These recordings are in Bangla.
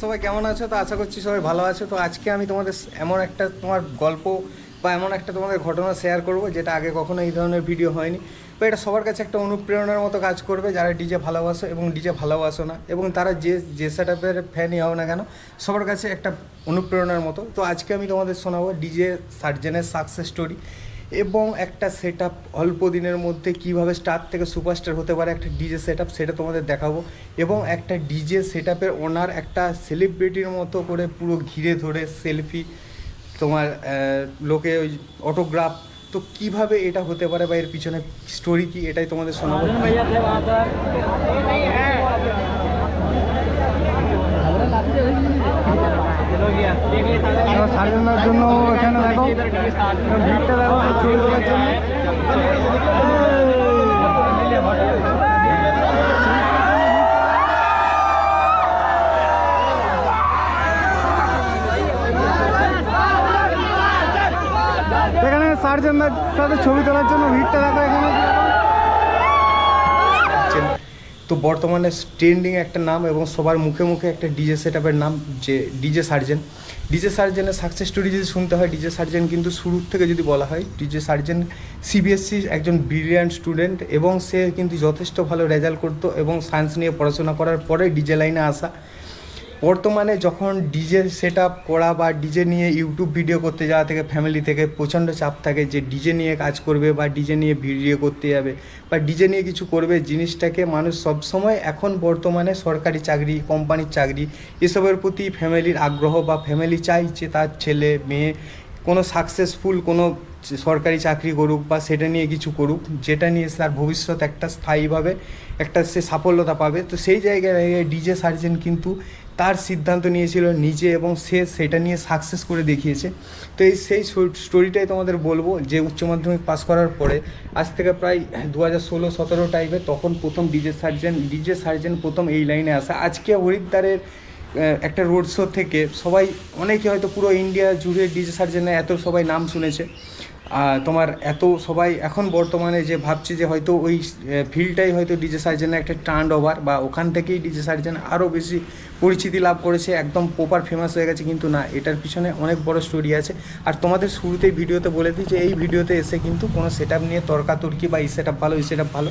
সবাই কেমন আছো? তো আশা করছি সবাই ভালো আছো। তো আজকে আমি তোমাদের এমন একটা তোমার গল্প বা এমন একটা তোমাদের ঘটনা শেয়ার করব, যেটা আগে কখনো এই ধরনের ভিডিও হয়নি। তো এটা সবার কাছে একটা অনুপ্রেরণার মতো কাজ করবে, যারা ডিজে ভালোবাসো এবং ডিজে ভালোবাসো না, এবং তারা যে যে সেট আপের ফ্যানই হও না কেন, সবার কাছে একটা অনুপ্রেরণার মতো। তো আজকে আমি তোমাদের শোনাবো ডিজে সার্জেনের সাকসেস স্টোরি এবং একটা সেট আপ অল্প দিনের মধ্যে কীভাবে স্টার থেকে সুপারস্টার হতে পারে একটা ডিজে সেট আপ সেটা তোমাদের দেখাবো। এবং একটা ডিজে সেট আপের ওনার একটা সেলিব্রিটির মতো করে পুরো ঘিরে ধরে সেলফি তোমার লোকে ওই অটোগ্রাফ তো কীভাবে এটা হতে পারে বা এর পিছনে স্টোরি কি এটাই তোমাদের শোনাবো। সাড়ে জন্য এখানে দেখো, ভিড়টা দেখো ছবি তোলার জন্য। এখানে সার্জনদের সাথে ছবি তোলার জন্য ভিড়টা দেখো এখানে। তো বর্তমানে ট্রেন্ডিং একটা নাম এবং সবার মুখে মুখে একটা ডিজে সেট নাম যে ডিজে সার্জেন ডিজে সার্জেনের সাকসেস স্টোরি যদি শুনতে হয় ডিজে সার্জেন কিন্তু শুরুর থেকে যদি বলা হয় ডিজে সার্জেন সিবিএসসি একজন ব্রিলিয়ান্ট স্টুডেন্ট এবং সে কিন্তু যথেষ্ট ভালো রেজাল্ট করতো এবং সায়েন্স নিয়ে পড়াশোনা করার পরে ডিজে লাইনে আসা। বর্তমানে যখন ডিজে সেট আপ করা বা ডিজে নিয়ে ইউটিউব ভিডিও করতে যাওয়া থেকে ফ্যামিলি থেকে প্রচণ্ড চাপ থাকে যে ডিজে নিয়ে কাজ করবে বা ডিজে নিয়ে ভিডিও করতে যাবে বা ডিজে নিয়ে কিছু করবে, জিনিসটাকে মানুষ সবসময় এখন বর্তমানে সরকারি চাকরি কোম্পানির চাকরি, এসবের প্রতি ফ্যামিলির আগ্রহ বা ফ্যামিলি চাই যে তার ছেলে, মেয়ে কোনো সাকসেসফুল কোনো সরকারি চাকরি করুক বা সেটা নিয়ে কিছু করুক, যেটা নিয়ে তার ভবিষ্যৎ একটা স্থায়ীভাবে একটা সে সাফল্যতা পাবে, তো সেই জায়গায় ডিজে সার্জেন কিন্তু তার সিদ্ধান্ত নিয়েছিল, নিজে এবং সে সেটা নিয়ে সাকসেস করে দেখিয়েছে। তো এই সেই স্টোরিটাই তোমাদের বলব, যে উচ্চ মাধ্যমিক পাস করার পরে, আজ থেকে প্রায় দু হাজার ষোলো সতেরো টাইপে তখন প্রথম ডিজে সার্জেন ডিজে সার্জেন প্রথম এই লাইনে আসা। আজকে হরিদ্বারের একটা রোড শো থেকে সবাই, অনেকে হয়তো পুরো ইন্ডিয়া জুড়ে ডিজে সার্জেনের এত সবাই নাম শুনেছে। তোমার এত সবাই এখন বর্তমানে যে ভাবছি যে হয়তো ওই ফিল্ডটাই হয়তো ডিজে সার্জেনের একটা টার্ন ওভার বা ওখান থেকেই ডিজে সার্জেন আরও বেশি পরিচিতি লাভ করেছে, একদম প্রপার ফেমাস হয়ে গেছে, কিন্তু না, এটার পিছনে অনেক বড় স্টোরি আছে। আর তোমাদের শুরুতেই ভিডিওতে বলে দিই যে, এই ভিডিওতে এসে কিন্তু কোনো সেট নিয়ে তর্কাতর্কি বা এই সেট ভালো, এই সেট ভালো,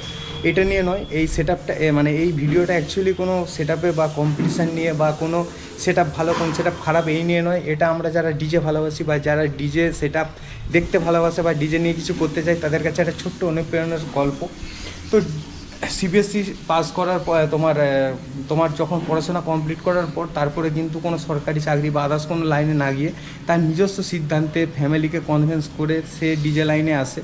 এটা নিয়ে নয়। এই সেট মানে এই ভিডিওটা অ্যাকচুয়ালি কোনো সেট বা কম্পিটিশান নিয়ে বা কোনো সেট ভালো, কোন সেট খারাপ, এই নিয়ে নয়। এটা আমরা যারা ডিজে ভালোবাসি বা যারা ডিজে সেট দেখতে ভালোবাসে বা ডিজে নিয়ে কিছু করতে চাই তাদের কাছে একটা ছোট্ট অনুপ্রেরণার গল্প। তো সিবিএসসি পাস করার পর তোমার তোমার যখন পড়াশোনা কমপ্লিট করার পর তারপরে কিন্তু কোনো সরকারি চাকরি বা আদার্স কোনো লাইনে না গিয়ে তার নিজস্ব সিদ্ধান্তে ফ্যামিলিকে কনভিন্স করে সে ডিজে লাইনে আসে।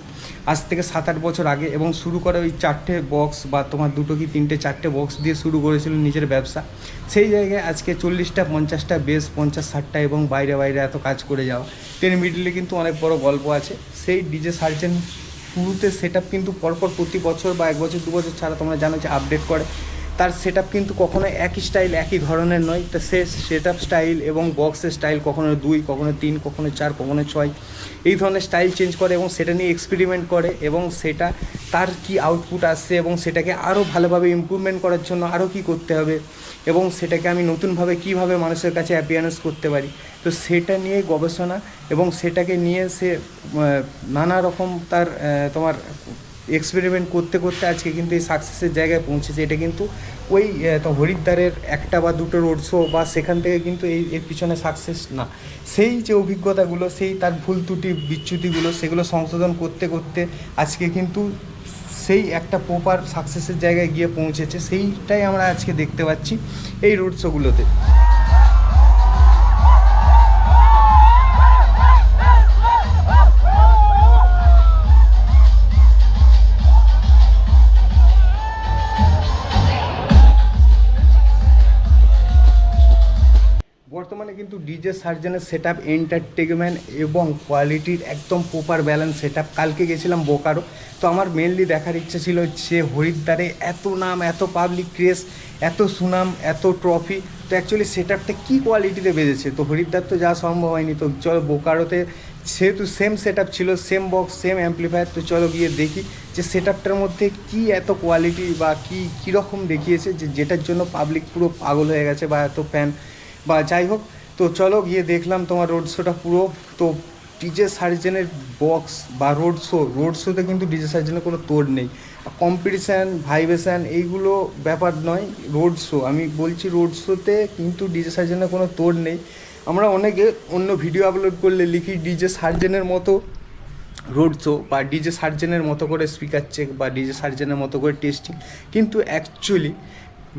আজ থেকে সাত আট বছর আগে এবং শুরু করে ওই চারটে বক্স বা তোমার দুটো কি তিনটে চারটে বক্স দিয়ে শুরু করেছিল নিজের ব্যবসা। সেই জায়গায় আজকে চল্লিশটা, পঞ্চাশটা, বেশ পঞ্চাশ, ষাটটা এবং বাইরে বাইরে এত কাজ করে যাওয়া। এর মিডলে কিন্তু অনেক বড় গল্প আছে। সেই ডিজে সার্জেন শুরুতে সেট কিন্তু পরপর প্রতি বছর বা এক বছর, দু বছর ছাড়া তোমরা জানো যে আপডেট করে। তার সেট কিন্তু কখনো একই স্টাইল একই ধরনের নয়। তা সে সেট স্টাইল এবং বক্সের স্টাইল কখনো দুই কখনো তিন কখনো চার কখনো ছয়। এই ধরনের স্টাইল চেঞ্জ করে এবং সেটা নিয়ে এক্সপেরিমেন্ট করে এবং সেটা তার কি আউটপুট আসছে এবং সেটাকে আরও ভালোভাবে ইমপ্রুভমেন্ট করার জন্য আরও কী করতে হবে এবং সেটাকে আমি নতুনভাবে কীভাবে মানুষের কাছে অ্যাপিয়ারেন্স করতে পারি। তো সেটা নিয়ে গবেষণা এবং সেটাকে নিয়ে সে নানা রকম তার তোমার এক্সপেরিমেন্ট করতে করতে আজকে কিন্তু এই সাকসেসের জায়গায় পৌঁছেছে। এটা কিন্তু ওই তো হরিদ্বারের একটা বা দুটো রোড শো বা সেখান থেকে কিন্তু এই, এর পিছনে সাকসেস না। সেই যে অভিজ্ঞতাগুলো, সেই তার ভুল ত্রুটি, বিচ্যুতিগুলো, সেগুলো সংশোধন করতে করতে আজকে কিন্তু সেই একটা প্রপার সাকসেসের জায়গায় গিয়ে পৌঁছেছে। সেইটাই আমরা আজকে দেখতে পাচ্ছি এই রোড শোগুলোতে ডিজে সার্জেনের সেট আপ এন্টারটেনমেন্ট এবং কোয়ালিটির একদম প্রপার ব্যালেন্স সেট আপ কালকে গেছিলাম বোকারো। তো আমার মেনলি দেখার ইচ্ছে ছিল যে হরিদ্বারে এত নাম, এত পাবলিক ক্রেস এত সুনাম, এত ট্রফি তো অ্যাকচুয়ালি সেট আপটা কী কোয়ালিটিতে বেজেছে তো হরিদ্বার তো যাওয়া সম্ভব হয়নি। তো চলো বোকারোতে সেহেতু সেম সেট ছিল সেম বক্স সেম অ্যাম্পলিফায়ার তো চলো গিয়ে দেখি যে সেট আপটার মধ্যে কী এত কোয়ালিটি বা কী, কীরকম দেখিয়েছে যে যেটার জন্য পাবলিক পুরো পাগল হয়ে গেছে বা এত ফ্যান বা যাই হোক তো চলো গিয়ে দেখলাম তোমার রোড শোটা পুরো। তো ডিজে সার্জেনের বক্স বা রোড শো রোড শোতে কিন্তু ডিজে সার্জেনের কোনো তোড় নেই। কম্পিটিশান ভাইব্রেশান এইগুলো ব্যাপার নয় রোড শো আমি বলছি রোড শোতে কিন্তু ডিজে সার্জেনের কোনো তোড় নেই। আমরা অনেকে অন্য ভিডিও আপলোড করলে লিখি ডিজে সার্জেনের মতো রোড শো বা ডিজে সার্জেনের মতো করে স্পিকার চেক বা ডিজে সার্জেনের মতো করে টেস্টিং কিন্তু অ্যাকচুয়ালি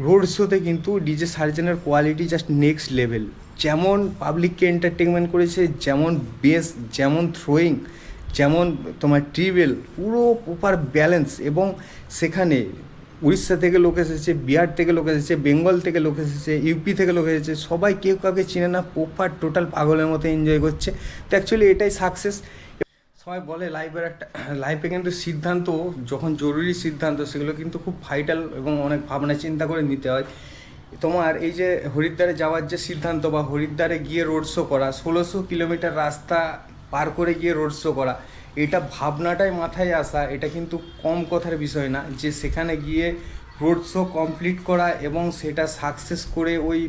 রোড শোতে কিন্তু ডিজে সার্জেনের কোয়ালিটি জাস্ট নেক্সট লেভেল যেমন পাবলিককে এন্টারটেনমেন্ট করেছে, যেমন বেস যেমন থ্রোয়িং যেমন তোমার ট্রিবেল পুরো প্রপার ব্যালেন্স এবং সেখানে উড়িষ্যা থেকে লোক এসেছে, বিহার থেকে লোক এসেছে, বেঙ্গল থেকে লোক এসেছে ইউপি থেকে লোক এসেছে, সবাই কেউ কাউকে চিনে না প্রপার টোটাল পাগলের মতো এনজয় করছে। তো অ্যাকচুয়ালি এটাই সাকসেস সবাই বলে লাইফের একটা লাইফে কিন্তু সিদ্ধান্ত, যখন জরুরি সিদ্ধান্ত, সেগুলো কিন্তু খুব ভাইটাল এবং অনেক ভাবনা চিন্তা করে নিতে হয়। তোমার এই যে হরিদ্বারে যাওয়ার যে সিদ্ধান্ত বা হরিদ্বারে গিয়ে রোড শো করা, ষোলোশো কিলোমিটার রাস্তা পার করে গিয়ে রোড শো করা, এটা ভাবনাটাই মাথায় আসা, এটা কিন্তু কম কথার বিষয় না যে সেখানে গিয়ে রোড শো কমপ্লিট করা এবং সেটা সাকসেস করে ওই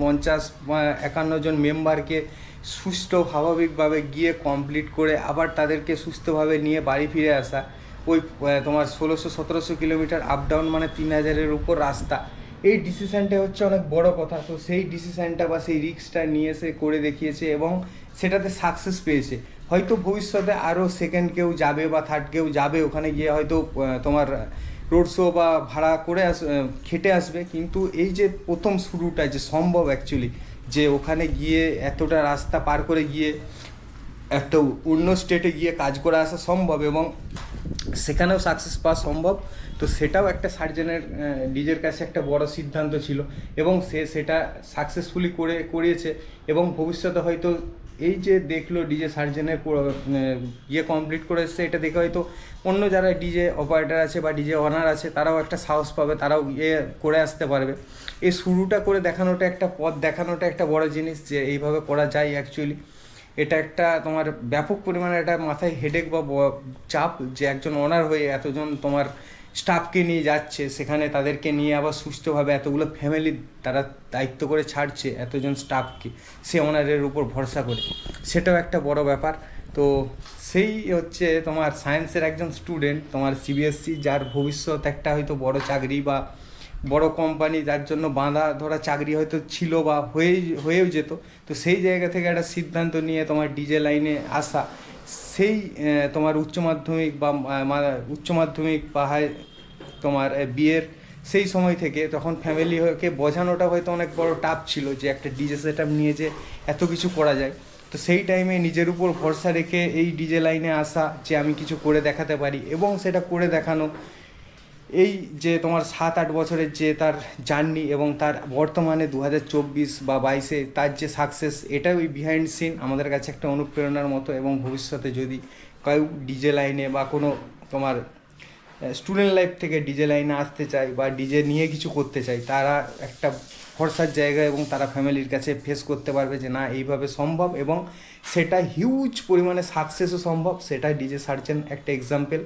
পঞ্চাশ একান্ন জন মেম্বারকে সুস্থ স্বাভাবিকভাবে গিয়ে কমপ্লিট করে আবার তাদেরকে সুস্থভাবে নিয়ে বাড়ি ফিরে আসা, ওই তোমার ষোলোশো সতেরোশো কিলোমিটার আপ ডাউন মানে তিন হাজারের উপর রাস্তা। এই ডিসিশানটা হচ্ছে অনেক বড় কথা। তো সেই ডিসিশানটা বা সেই রিক্সটা নিয়ে এসে করে দেখিয়েছে এবং সেটাতে সাকসেস পেয়েছে। হয়তো ভবিষ্যতে আরও সেকেন্ড কেউ যাবে বা থার্ড কেউ যাবে, ওখানে গিয়ে হয়তো তোমার রোড শো বা ভাড়া করে আস খেটে আসবে। কিন্তু এই যে প্রথম শুরুটা যে সম্ভব অ্যাকচুয়ালি যে ওখানে গিয়ে এতটা রাস্তা পার করে গিয়ে একটা অন্য স্টেটে গিয়ে কাজ করে আসা সম্ভব এবং সেখানেও সাকসেস পাওয়া সম্ভব। তো সেটাও একটা সার্জেনের নিজের কাছে একটা বড় সিদ্ধান্ত ছিল এবং সে সেটা সাকসেসফুলি করে, করিয়েছে এবং ভবিষ্যতে হয়তো এই যে দেখল ডিজে সার্জেনের ইয়ে কমপ্লিট করে এসছে, এটা দেখে হয়তো অন্য যারা ডিজে অপারেটার আছে বা ডিজে অনার আছে, তারাও একটা সাহস পাবে, তারাও ইয়ে করে আসতে পারবে। এই শুরুটা করে দেখানোটা একটা পথ, দেখানোটা একটা বড় জিনিস যে এইভাবে করা যায় অ্যাকচুয়ালি এটা একটা তোমার ব্যাপক পরিমাণে একটা মাথায় হেডেক বা চাপ যে একজন ওনার হয়ে এতজন তোমার স্টাফকে নিয়ে যাচ্ছে, সেখানে তাদেরকে নিয়ে আবার সুস্থভাবে এতগুলো ফ্যামিলি তারা দায়িত্ব করে ছাড়ছে এতজন স্টাফকে সে ওনারের উপর ভরসা করে। সেটাও একটা বড় ব্যাপার। তো সেই হচ্ছে তোমার সায়েন্সের একজন স্টুডেন্ট তোমার সিবিএসসি যার ভবিষ্যৎ একটা হয়তো বড় চাকরি বা বড় কোম্পানি যার জন্য বাঁধা ধরা চাকরি হয়তো ছিল বা হয়ে হয়েও যেত। তো সেই জায়গা থেকে একটা সিদ্ধান্ত নিয়ে তোমার ডিজে লাইনে আসা। সেই তোমার উচ্চ মাধ্যমিক বা উচ্চ মাধ্যমিক বা তোমার বিয়ের সেই সময় থেকে তখন ফ্যামিলিকে বোঝানোটা হয়তো অনেক বড় টাফ ছিল যে একটা ডিজে সেট নিয়ে যে এত কিছু করা যায়। তো সেই টাইমে নিজের উপর ভরসা রেখে এই ডিজে লাইনে আসা যে আমি কিছু করে দেখাতে পারি এবং সেটা করে দেখানো এই যে তোমার সাত আট বছরের যে তার জার্নি এবং তার বর্তমানে দু হাজার চব্বিশ বা বাইশে তার যে সাকসেস এটাও ওই বিহাইন্ড সিন আমাদের কাছে একটা অনুপ্রেরণার মতো এবং ভবিষ্যতে যদি কেউ ডিজে লাইনে বা কোনো তোমার স্টুডেন্ট লাইফ থেকে ডিজে লাইনে আসতে চায় বা ডিজে নিয়ে কিছু করতে চায়, তারা একটা ভরসার জায়গা এবং তারা ফ্যামিলির কাছে ফেস করতে পারবে যে না, এইভাবে সম্ভব এবং সেটা হিউজ পরিমাণে সাকসেসও সম্ভব, সেটা ডিজে সার্জেন একটা এক্সাম্পল